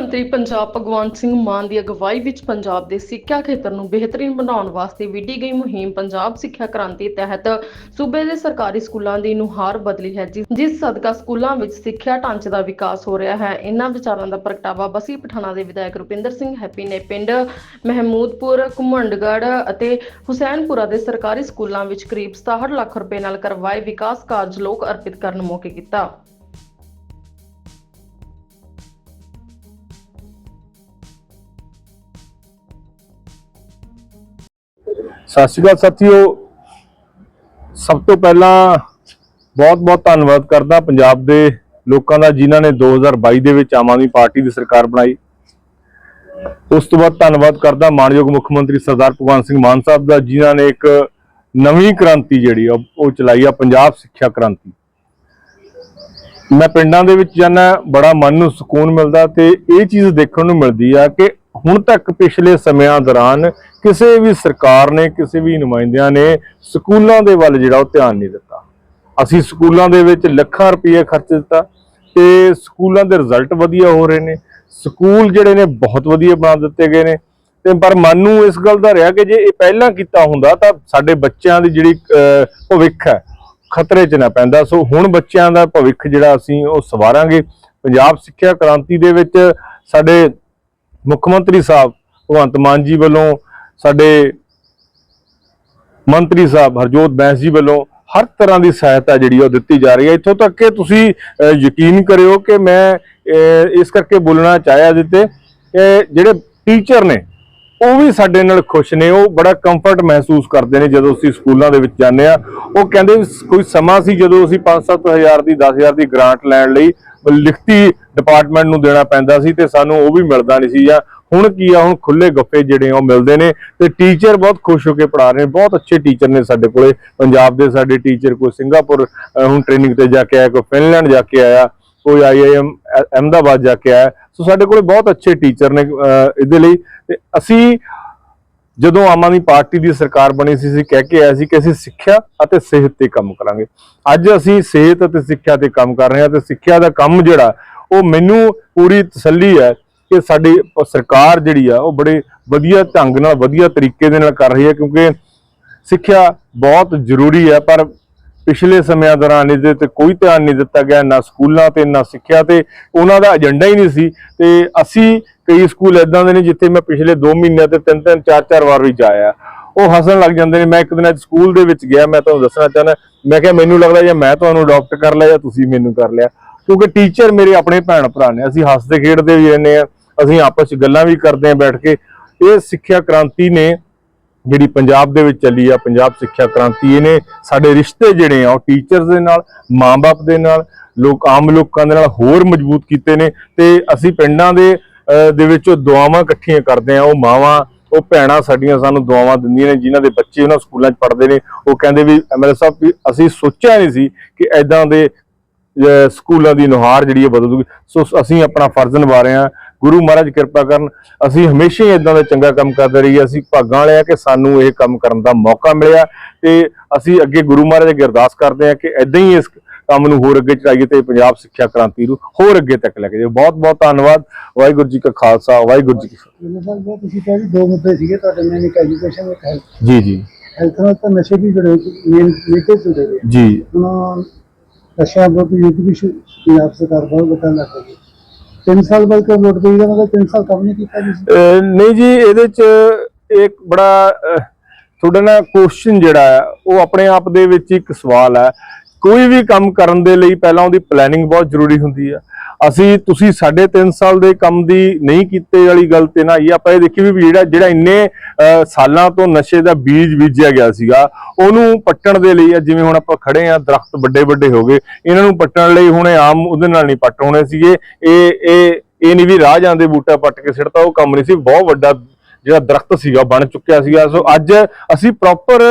ਮੰਤਰੀ ਪੰਜਾਬ ਭਗਵੰਤ ਸਿੰਘ ਮਾਨ ਦੀ ਅਗਵਾਈ ਵਿੱਚ ਪੰਜਾਬ ਦੇ ਸਿੱਖਿਆ ਖੇਤਰ ਨੂੰ ਬਿਹਤਰੀਨ ਬਣਾਉਣ ਵਾਸਤੇ ਵਿੱਢੀ ਗਈ ਮੁਹਿੰਮ ਪੰਜਾਬ ਸਿੱਖਿਆ ਕ੍ਰਾਂਤੀ ਤਹਿਤ ਸੂਬੇ ਦੇ ਸਰਕਾਰੀ ਸਕੂਲਾਂ ਦੀ ਨੁਹਾਰ ਬਦਲੀ ਹੈ, ਜਿਸ- ਸਦਕਾ ਸਕੂਲਾਂ ਵਿੱਚ ਸਿੱਖਿਆ ਢਾਂਚੇ ਦਾ ਵਿਕਾਸ ਹੋ ਰਿਹਾ ਹੈ। ਇਹਨਾਂ ਵਿਚਾਰਾਂ ਦਾ ਪ੍ਰਗਟਾਵਾ ਬਸੀ ਪਠਾਣਾ ਦੇ ਵਿਧਾਇਕ ਰੁਪਿੰਦਰ ਸਿੰਘ ਹੈਪੀ ਨੇ ਪਿੰਡ ਮਹਿਮੂਦਪੁਰ ਘੁਮੰਡਗੜ੍ਹ ਅਤੇ ਹੁਸੈਨਪੁਰਾ ਦੇ ਸਰਕਾਰੀ ਸਕੂਲਾਂ ਵਿੱਚ ਕਰੀਬ 67 ਲੱਖ ਰੁਪਏ ਨਾਲ ਕਰਵਾਏ ਵਿਕਾਸ ਕਾਰਜ ਲੋਕ ਅਰਪਿਤ ਕਰਨ ਮੌਕੇ ਕੀਤਾ। ਸਤਿ ਸ਼੍ਰੀ ਅਕਾਲ ਸਾਥੀਓ। ਸਭ ਤੋਂ ਪਹਿਲਾਂ ਬਹੁਤ-ਬਹੁਤ ਧੰਨਵਾਦ ਕਰਦਾ ਪੰਜਾਬ ਦੇ ਲੋਕਾਂ ਦਾ ਜਿਨ੍ਹਾਂ ਨੇ 2022 ਦੇ ਵਿੱਚ ਆਮ ਆਦਮੀ ਪਾਰਟੀ ਦੀ ਸਰਕਾਰ ਬਣਾਈ। ਉਸ ਤੋਂ ਬਾਅਦ ਧੰਨਵਾਦ ਕਰਦਾ ਮਾਨਯੋਗ ਮੁੱਖ ਮੰਤਰੀ ਸਰਦਾਰ ਭਗਵੰਤ ਸਿੰਘ ਮਾਨ ਸਾਹਿਬ ਦਾ, ਜਿਨ੍ਹਾਂ ਨੇ ਇੱਕ ਨਵੀਂ ਕ੍ਰਾਂਤੀ ਜਿਹੜੀ ਆ, ਉਹ ਚਲਾਈ ਆ, ਪੰਜਾਬ ਸਿੱਖਿਆ ਕ੍ਰਾਂਤੀ। ਮੈਂ ਪਿੰਡਾਂ ਦੇ ਵਿੱਚ ਜਾਂਦਾ, ਬੜਾ ਮਨ ਨੂੰ ਸਕੂਨ ਮਿਲਦਾ ਤੇ ਇਹ ਚੀਜ਼ ਦੇਖਣ ਨੂੰ ਮਿਲਦੀ ਆ ਕਿ ਹੁਣ ਤੱਕ ਪਿਛਲੇ ਸਮਿਆਂ ਦੌਰਾਨ ਕਿਸੇ ਵੀ ਸਰਕਾਰ ਨੇ, ਕਿਸੇ ਵੀ ਨੁਮਾਇੰਦਿਆਂ ਨੇ ਸਕੂਲਾਂ ਦੇ ਵੱਲ ਜਿਹੜਾ ਉਹ ਧਿਆਨ ਨਹੀਂ ਦਿੱਤਾ। ਅਸੀਂ ਸਕੂਲਾਂ ਦੇ ਵਿੱਚ ਲੱਖਾਂ ਰੁਪਏ ਖਰਚ ਦਿੱਤਾ ਤੇ ਸਕੂਲਾਂ ਦੇ ਰਿਜ਼ਲਟ ਵਧੀਆ ਹੋ ਰਹੇ ਨੇ। ਸਕੂਲ ਜਿਹੜੇ ਨੇ ਬਹੁਤ ਵਧੀਆ ਬਣਾ ਦਿੱਤੇ ਗਏ ਨੇ। ਤੇ ਪਰ ਮਨ ਨੂੰ ਇਸ ਗੱਲ ਦਾ ਰਿਹਾ ਕਿ ਜੇ ਇਹ ਪਹਿਲਾਂ ਕੀਤਾ ਹੁੰਦਾ ਤਾਂ ਸਾਡੇ ਬੱਚਿਆਂ ਦੀ ਜਿਹੜੀ ਭਵਿੱਖ ਹੈ, ਖਤਰੇ 'ਚ ਨਾ ਪੈਂਦਾ। ਸੋ ਹੁਣ ਬੱਚਿਆਂ ਦਾ ਭਵਿੱਖ ਜਿਹੜਾ ਅਸੀਂ ਉਹ ਸਵਾਰਾਂਗੇ। ਪੰਜਾਬ ਸਿੱਖਿਆ ਕ੍ਰਾਂਤੀ ਦੇ ਵਿੱਚ ਸਾਡੇ ਮੁੱਖ ਮੰਤਰੀ ਸਾਹਿਬ ਭਗਵੰਤ ਮਾਨ ਜੀ ਵੱਲੋਂ, ਸਾਡੇ ਮੰਤਰੀ ਸਾਹਿਬ ਹਰਜੋਤ ਬੈਂਸ ਜੀ ਵੱਲੋਂ ਹਰ ਤਰ੍ਹਾਂ ਦੀ ਸਹਾਇਤਾ ਜਿਹੜੀ ਉਹ ਦਿੱਤੀ ਜਾ ਰਹੀ ਹੈ। ਇੱਥੋਂ ਤੱਕ ਕਿ ਤੁਸੀਂ ਯਕੀਨ ਕਰਿਓ ਕਿ ਮੈਂ ਇਸ ਕਰਕੇ ਬੋਲਣਾ ਚਾਹਿਆ ਦਿੱਤੇ ਕਿ ਜਿਹੜੇ ਟੀਚਰ ਨੇ, ਉਹ ਵੀ ਸਾਡੇ ਨਾਲ ਖੁਸ਼ ਨੇ। ਉਹ ਬੜਾ ਕੰਫਰਟ ਮਹਿਸੂਸ ਕਰਦੇ ਨੇ ਜਦੋਂ ਅਸੀਂ ਸਕੂਲਾਂ ਦੇ ਵਿੱਚ ਜਾਂਦੇ ਆ ਉਹ ਕਹਿੰਦੇ ਕੋਈ ਸਮਾਂ ਸੀ ਜਦੋਂ ਅਸੀਂ 5-7000 ਦੀ 10000 ਦੀ ਗ੍ਰਾਂਟ ਲੈਣ ਲਈ ਲਿਖਤੀ ਡਿਪਾਰਟਮੈਂਟ ਨੂੰ ਦੇਣਾ ਪੈਂਦਾ ਸੀ ਤੇ ਸਾਨੂੰ ਉਹ ਵੀ ਮਿਲਦਾ ਨਹੀਂ ਸੀ ਜਾਂ ਹੁਣ ਕੀ ਆ, ਹੁਣ ਖੁੱਲੇ ਗੱਫੇ ਜਿਹੜੇ ਆ ਉਹ ਮਿਲਦੇ ਨੇ ਤੇ ਟੀਚਰ ਬਹੁਤ ਖੁਸ਼ ਹੋ ਕੇ ਪੜ੍ਹਾ ਰਹੇ ਨੇ, ਬਹੁਤ ਅੱਛੇ ਟੀਚਰ ਨੇ ਸਾਡੇ ਕੋਲੇ। ਪੰਜਾਬ ਦੇ ਸਾਡੇ ਟੀਚਰ ਕੋਈ ਸਿੰਗਾਪੁਰ ਹੁਣ ਟ੍ਰੇਨਿੰਗ ਤੇ ਜਾ ਕੇ ਆਇਆ, ਕੋਈ ਫਿਨਲੈਂਡ ਜਾ ਕੇ ਆਇਆ, ਕੋਈ ਆਈਆਈਐਮ ਅਹਿਮਦਾਬਾਦ ਜਾ ਕੇ ਆਇਆ। ਸੋ ਸਾਡੇ ਕੋਲੇ ਬਹੁਤ ਅੱਛੇ ਟੀਚਰ ਨੇ ਇਹਦੇ ਲਈ ਤੇ ਅਸੀਂ ਜਦੋਂ ਆਮ ਆਦਮੀ ਪਾਰਟੀ ਦੀ ਸਰਕਾਰ ਬਣੀ ਸੀ, ਅਸੀਂ ਕਹਿ ਕੇ ਆਏ ਸੀ ਕਿ ਅਸੀਂ ਸਿੱਖਿਆ ਅਤੇ ਸਿਹਤ ਤੇ ਕੰਮ ਕਰਾਂਗੇ। ਅੱਜ ਅਸੀਂ ਸਿਹਤ ਅਤੇ ਸਿੱਖਿਆ ਤੇ ਕੰਮ ਕਰ ਰਹੇ ਹਾਂ ਤੇ ਸਿੱਖਿਆ ਦਾ ਕੰਮ ਜਿਹੜਾ, ਉਹ ਮੈਨੂੰ ਪੂਰੀ ਤਸੱਲੀ ਹੈ ਕਿ ਸਾਡੀ ਸਰਕਾਰ ਜਿਹੜੀ ਆ, ਉਹ ਬੜੇ ਵਧੀਆ ਢੰਗ ਨਾਲ, ਵਧੀਆ ਤਰੀਕੇ ਦੇ ਨਾਲ ਕਰ ਰਹੀ ਹੈ ਕਿਉਂਕਿ ਸਿੱਖਿਆ ਬਹੁਤ ਜ਼ਰੂਰੀ ਹੈ, ਪਰ ਪਿਛਲੇ ਸਮਿਆਂ ਦੌਰਾਨ ਇਹਦੇ ਤੇ ਕੋਈ ਧਿਆਨ ਨਹੀਂ ਦਿੱਤਾ ਗਿਆ, ਨਾ ਸਕੂਲਾਂ ਤੇ, ਨਾ ਸਿੱਖਿਆ ਤੇ। ਉਹਨਾਂ ਦਾ ਏਜੰਡਾ ਹੀ ਨਹੀਂ ਸੀ ਤੇ ਅਸੀਂ ਕਈ ਸਕੂਲ ਇਦਾਂ ਦੇ ਨੇ ਜਿੱਥੇ ਮੈਂ ਪਿਛਲੇ 2 ਮਹੀਨਿਆਂ ਤੇ ਤਿੰਨ ਤਿੰਨ, ਚਾਰ ਚਾਰ ਵਾਰ ਵੀ ਜਾਇਆ। ਉਹ ਹੱਸਣ ਲੱਗ ਜਾਂਦੇ ਨੇ, ਮੈਂ ਇੱਕ ਦਿਨ ਅੱਜ ਸਕੂਲ ਦੇ ਵਿੱਚ ਗਿਆ, ਮੈਂ ਤੁਹਾਨੂੰ ਦੱਸਣਾ ਚਾਹੁੰਦਾ, ਮੈਂ ਕਿਹਾ ਮੈਨੂੰ ਲੱਗਦਾ ਜਾਂ ਮੈਂ ਤੁਹਾਨੂੰ ਅਡਾਪਟ ਕਰ ਲਿਆ ਜਾਂ ਤੁਸੀਂ ਮੈਨੂੰ ਕਰ ਲਿਆ। ਕਿਉਂਕਿ ਟੀਚਰ ਮੇਰੇ ਆਪਣੇ ਭੈਣ ਭਰਾ ਨੇ, ਅਸੀਂ ਹੱਸਦੇ ਖੇਡਦੇ ਵੀ ਰਹਿੰਦੇ ਆ, ਅਸੀਂ ਆਪਸ ਵਿੱਚ ਗੱਲਾਂ ਵੀ ਕਰਦੇ ਆ ਬੈਠ ਕੇ। ਇਹ ਸਿੱਖਿਆ ਕ੍ਰਾਂਤੀ ਨੇ ਜਿਹੜੀ ਪੰਜਾਬ ਦੇ ਵਿੱਚ ਚੱਲੀ ਆ, ਪੰਜਾਬ ਸਿੱਖਿਆ ਕ੍ਰਾਂਤੀ, ਇਹਨੇ ਸਾਡੇ ਰਿਸ਼ਤੇ ਜਿਹੜੇ ਆ, ਉਹ ਟੀਚਰਸ ਦੇ ਨਾਲ, ਮਾਂ-ਬਾਪ ਦੇ ਨਾਲ, ਲੋਕ, ਆਮ ਲੋਕਾਂ ਦੇ ਨਾਲ ਹੋਰ ਮਜ਼ਬੂਤ ਕੀਤੇ ਨੇ ਤੇ ਅਸੀਂ ਪਿੰਡਾਂ ਦੇ ਦੇ ਵਿੱਚ ਉਹ ਦੁਆਵਾਂ ਇਕੱਠੀਆਂ ਕਰਦੇ ਆ, ਉਹ ਮਾਵਾਂ, ਉਹ ਭੈਣਾਂ ਸਾਡੀਆਂ ਸਾਨੂੰ ਦੁਆਵਾਂ ਦਿੰਦੀਆਂ ਨੇ, ਜਿਨ੍ਹਾਂ ਦੇ ਬੱਚੇ ਉਹਨਾਂ ਸਕੂਲਾਂ 'ਚ ਪੜ੍ਹਦੇ ਨੇ। ਉਹ ਕਹਿੰਦੇ ਵੀ ਐਮਐਲਏ ਸਾਹਿਬ, ਵੀ ਅਸੀਂ ਸੋਚਿਆ ਨਹੀਂ ਸੀ ਕਿ ਐਦਾਂ ਦੇ ਸਕੂਲਾਂ ਦੀ ਨੁਹਾਰ ਜਿਹੜੀ ਹੈ ਬਦਲੂਗੀ ਸੋ ਅਸੀਂ ਆਪਣਾ ਫਰਜ਼ ਨਿਭਾ ਰਹੇ ਹਾਂ ਗੁਰੂ ਮਹਾਰਾਜ ਕਿਰਪਾ ਕਰਨ ਅਸੀਂ ਹਮੇਸ਼ਾ ਹੀ ਇਦਾਂ ਦਾ ਚੰਗਾ ਕੰਮ ਕਰਦੇ ਰਹੀਏ ਅਸੀਂ ਭਾਗਾਂ ਵਾਲੇ ਕਿ ਸਾਨੂੰ ਇਹ ਕੰਮ ਕਰਨ ਦਾ ਮੌਕਾ ਮਿਲਿਆ ਤੇ ਅਸੀਂ ਅੱਗੇ ਗੁਰੂ ਮਹਾਰਾਜ ਅੱਗੇ ਅਰਦਾਸ ਕਰਦੇ ਆ ਕਿ ਇਦਾਂ ਹੀ ਇਸ ਕੰਮ ਨੂੰ ਹੋਰ ਅੱਗੇ ਚੜਾਈਏ ਤੇ ਪੰਜਾਬ ਸਿੱਖਿਆ ਕ੍ਰਾਂਤੀ ਨੂੰ ਹੋਰ ਅੱਗੇ ਤੱਕ ਲੈ ਕੇ ਜਾਈਏ। ਬਹੁਤ ਬਹੁਤ ਧੰਨਵਾਦ। ਵਾਹਿਗੁਰੂ ਜੀ ਕਾ ਖਾਲਸਾ ਵਾਹਿਗੁਰੂ ਜੀ ਕੀ ਫਤਿਹ। ਤੁਸੀਂ ਕਹਿੰਦੇ ਦੋ ਮੁੱਦੇ ਸੀਗੇ ਤੁਹਾਡੇ ਨਾਲ ਇੱਕ ਐਜੂਕੇਸ਼ਨ ਇੱਕ ਹੈਲਥ ਜੀ ਜੀ। ਹੈਲਥ ਨਾਲ ਤਾਂ ਨਸ਼ੇ ਵੀ ਜੁੜੇ ਮੇਨ ਨੀਤੇ ਜੁੜੇ ਜੀ। ਉਹਨਾਂ ਨਸ਼ਿਆਂ ਵਿਰੁੱਧ ਯੁੱਧ ਵੀ ਪੰਜਾਬ ਸਰਕਾਰ ਬਹੁਤ ਵੱਡਾ ਲੱਗ ਰਹੀ ਤਿੰਨ ਸਾਲ ਬਾਅਦ ਕਰ ਨੋਟ ਕਰੀ ਮਤਲਬ 3 ਸਾਲ ਕੰਮ ਨਹੀਂ ਕੀਤਾ ਜੀ ਨਹੀਂ ਜੀ ਇਹਦੇ ਚ ਇੱਕ ਬੜਾ ਅਹ, ਤੁਹਾਡਾ ਨਾ ਕੁਐਸਚਨ ਜਿਹੜਾ ਹੈ ਉਹ ਆਪਣੇ ਆਪ ਦੇ ਵਿੱਚ ਇੱਕ ਸਵਾਲ ਹੈ। ਕੋਈ ਵੀ ਕੰਮ ਕਰਨ ਦੇ ਲਈ ਪਹਿਲਾਂ ਉਹਦੀ ਪਲੈਨਿੰਗ ਬਹੁਤ ਜ਼ਰੂਰੀ ਹੁੰਦੀ ਆ। ਅਸੀਂ, ਤੁਸੀਂ ਸਾਢੇ ਤਿੰਨ ਸਾਲ ਦੇ ਕੰਮ ਦੀ ਨਹੀਂ ਕੀਤੇ ਵਾਲੀ ਗੱਲ ਤੇ ਨਾ ਇਹ ਆਪਾਂ ਇਹ ਦੇਖੀ ਵੀ ਜਿਹੜਾ ਜਿਹੜਾ ਇੰਨੇ ਸਾਲਾਂ ਤੋਂ ਨਸ਼ੇ ਦਾ ਬੀਜ ਬੀਜਿਆ ਗਿਆ ਸੀਗਾ, ਉਹਨੂੰ ਪੱਟਣ ਦੇ ਲਈ ਜਿਵੇਂ ਹੁਣ ਆਪਾਂ ਖੜੇ ਆ, ਦਰਖਤ ਵੱਡੇ ਵੱਡੇ ਹੋ ਗਏ, ਇਹਨਾਂ ਨੂੰ ਪੱਟਣ ਲਈ ਹੁਣ ਆਮ ਉਹਦੇ ਨਾਲ ਨਹੀਂ ਪੱਟ ਹੋਣੇ ਸੀਗੇ। ਇਹ ਇਹ ਇਹ ਨਹੀਂ ਵੀ ਰਾਹ ਜਾਂਦੇ ਬੂਟਾ ਪੱਟ ਕੇ ਸਿੱਟਤਾ, ਉਹ ਕੰਮ ਨਹੀਂ ਸੀ। ਬਹੁਤ ਵੱਡਾ ਜਿਹੜਾ ਦਰਖਤ ਸੀਗਾ, ਬਣ ਚੁੱਕਿਆ ਸੀਗਾ। ਸੋ ਅੱਜ ਅਸੀਂ ਪ੍ਰੋਪਰ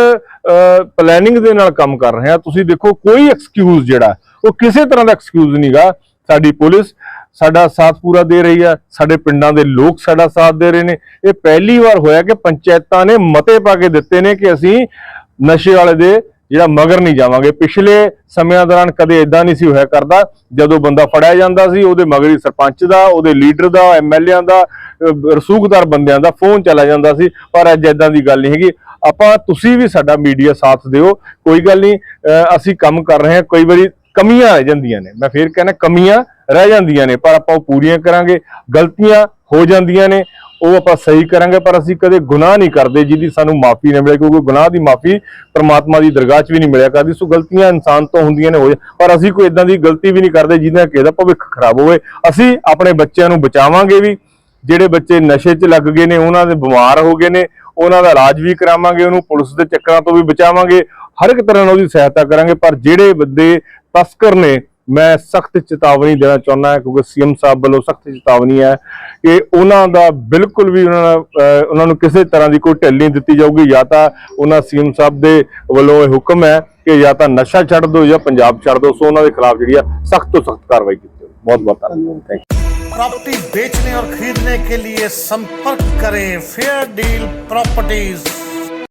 ਪਲੈਨਿੰਗ ਦੇ ਨਾਲ ਕੰਮ ਕਰ ਰਹੇ ਹਾਂ। ਤੁਸੀਂ ਦੇਖੋ, ਕੋਈ ਐਕਸਕਿਊਜ਼ ਜਿਹੜਾ ਉਹ ਕਿਸੇ ਤਰ੍ਹਾਂ ਦਾ ਐਕਸਕਿਊਜ਼ ਨਹੀਂਗਾ। ਸਾਡੀ ਪੁਲਿਸ ਸਾਡਾ ਸਾਥ ਪੂਰਾ ਦੇ ਰਹੀ ਆ ਸਾਡੇ ਪਿੰਡਾਂ ਦੇ ਲੋਕ ਸਾਡਾ ਸਾਥ ਦੇ ਰਹੇ ਨੇ। ਇਹ ਪਹਿਲੀ ਵਾਰ ਹੋਇਆ ਕਿ ਪੰਚਾਇਤਾਂ ਨੇ ਮਤੇ ਪਾ ਕੇ ਦਿੱਤੇ ਨੇ ਕਿ ਅਸੀਂ ਨਸ਼ੇ ਵਾਲੇ ਦੇ ਜਿਹੜਾ ਮਗਰ ਨਹੀਂ ਜਾਵਾਂਗੇ। ਪਿਛਲੇ ਸਮਿਆਂ ਦੌਰਾਨ ਕਦੇ ਇਦਾਂ ਨਹੀਂ ਸੀ ਹੋਇਆ ਕਰਦਾ। ਜਦੋਂ ਬੰਦਾ ਫੜਿਆ ਜਾਂਦਾ ਸੀ, ਉਹਦੇ ਮਗਰੀ ਸਰਪੰਚ ਦਾ, ਉਹਦੇ ਲੀਡਰ ਦਾ ਐਮਐਲਏਆਂ ਦਾ, ਅਹ ਰਸੂਖਦਾਰ ਬੰਦਿਆਂ ਦਾ ਫੋਨ ਚਲਾ ਜਾਂਦਾ ਸੀ। ਪਰ ਅੱਜ ਇਦਾਂ ਦੀ ਗੱਲ ਨਹੀਂ ਹੈਗੀ। ਆਪਾਂ, ਤੁਸੀਂ ਵੀ ਸਾਡਾ ਮੀਡੀਆ ਸਾਥ ਦਿਓ। ਕੋਈ ਗੱਲ ਨਹੀਂ ਅਸੀਂ ਕੰਮ ਕਰ ਰਹੇ ਹਾਂ। ਕਈ ਵਾਰੀ ਕਮੀਆਂ ਰਹਿ ਜਾਂਦੀਆਂ ਨੇ। ਮੈਂ ਫੇਰ ਕਹਿੰਦਾ, ਕਮੀਆਂ ਰਹਿ ਜਾਂਦੀਆਂ ਨੇ, ਪਰ ਆਪਾਂ ਉਹ ਪੂਰੀਆਂ ਕਰਾਂਗੇ। ਗਲਤੀਆਂ ਹੋ ਜਾਂਦੀਆਂ ਨੇ। ਉਹ ਆਪਾਂ ਸਹੀ ਕਰਾਂਗੇ, ਪਰ ਅਸੀਂ ਕਦੇ ਗੁਨਾਹ ਨਹੀਂ ਕਰਦੇ ਜਿਹਦੀ ਸਾਨੂੰ ਮਾਫੀ ਨਾ ਮਿਲੇ, ਕਿਉਂਕਿ ਗੁਨਾਹ ਦੀ ਮਾਫੀ ਪਰਮਾਤਮਾ ਦੀ ਦਰਗਾਹ 'ਚ ਵੀ ਨਹੀਂ ਮਿਲਿਆ ਕਰਦੀ। ਸੋ ਗਲਤੀਆਂ ਇਨਸਾਨ ਤੋਂ ਹੁੰਦੀਆਂ ਨੇ ਹੋ ਜਾ- ਪਰ ਅਸੀਂ ਕੋਈ ਇਦਾਂ ਦੀ ਗਲਤੀ ਵੀ ਨਹੀਂ ਕਰਦੇ ਜਿਹਦੇ ਨਾਲ ਕਿਸੇ ਭਵਿੱਖ ਖਰਾਬ ਹੋਵੇ। ਅਸੀਂ ਆਪਣੇ ਬੱਚਿਆਂ ਨੂੰ ਬਚਾਵਾਂਗੇ ਵੀ। ਜਿਹੜੇ ਬੱਚੇ ਨਸ਼ੇ 'ਚ ਲੱਗ ਗਏ ਨੇ, ਉਹਨਾਂ ਦੇ ਬਿਮਾਰ ਹੋ ਗਏ ਨੇ, ਉਹਨਾਂ ਦਾ ਇਲਾਜ ਵੀ ਕਰਾਵਾਂਗੇ, ਉਹਨੂੰ ਪੁਲਿਸ ਦੇ ਚੱਕਰਾਂ ਤੋਂ ਵੀ ਬਚਾਵਾਂਗੇ। ਹਰ ਇੱਕ ਤਰ੍ਹਾਂ ਨਾਲ ਉਹਦੀ ਸਹਾਇਤਾ ਕਰਾਂਗੇ, ਪਰ ਜਿਹੜੇ ਬੰਦੇ ਤਸਕਰ ਨੇ ਮੈਂ ਸਖਤ ਚੇਤਾਵਨੀ ਦੇਣਾ ਚਾਹੁੰਦਾ ਹਾਂ ਕਿਉਂਕਿ ਸੀਐਮ ਸਾਹਿਬ ਵੱਲੋਂ ਸਖਤ ਚੇਤਾਵਨੀ ਹੈ ਕਿ ਉਹਨਾਂ ਦਾ ਬਿਲਕੁਲ ਵੀ ਉਹਨਾਂ ਦਾ, ਅਹ, ਉਹਨਾਂ ਨੂੰ ਕਿਸੇ ਤਰ੍ਹਾਂ ਦੀ ਕੋਈ ਢਿੱਲ ਨਹੀਂ ਦਿੱਤੀ ਜਾਊਗੀ ਜਾਂ ਤਾਂ ਉਹਨਾਂ ਸੀਐਮ ਸਾਹਿਬ ਦੇ ਵੱਲੋਂ ਇਹ ਹੁਕਮ ਹੈ ਕਿ ਜਾਂ ਤਾਂ ਨਸ਼ਾ ਛੱਡ ਦਿਓ ਜਾਂ ਪੰਜਾਬ ਛੱਡ ਦਿਓ ਸੋ ਉਹਨਾਂ ਦੇ ਖਿਲਾਫ ਜਿਹੜੀ ਆ ਸਖਤ ਤੋਂ ਸਖਤ ਕਾਰਵਾਈ ਕੀਤੀ ਜਾਊ ਬਹੁਤ ਬਹੁਤ ਧੰਨਵਾਦ ਥੈਂਕ ਯੂ प्रॉपर्टी बेचने और खरीदने के लिए संपर्क करें फेयर डील प्रॉपर्टीज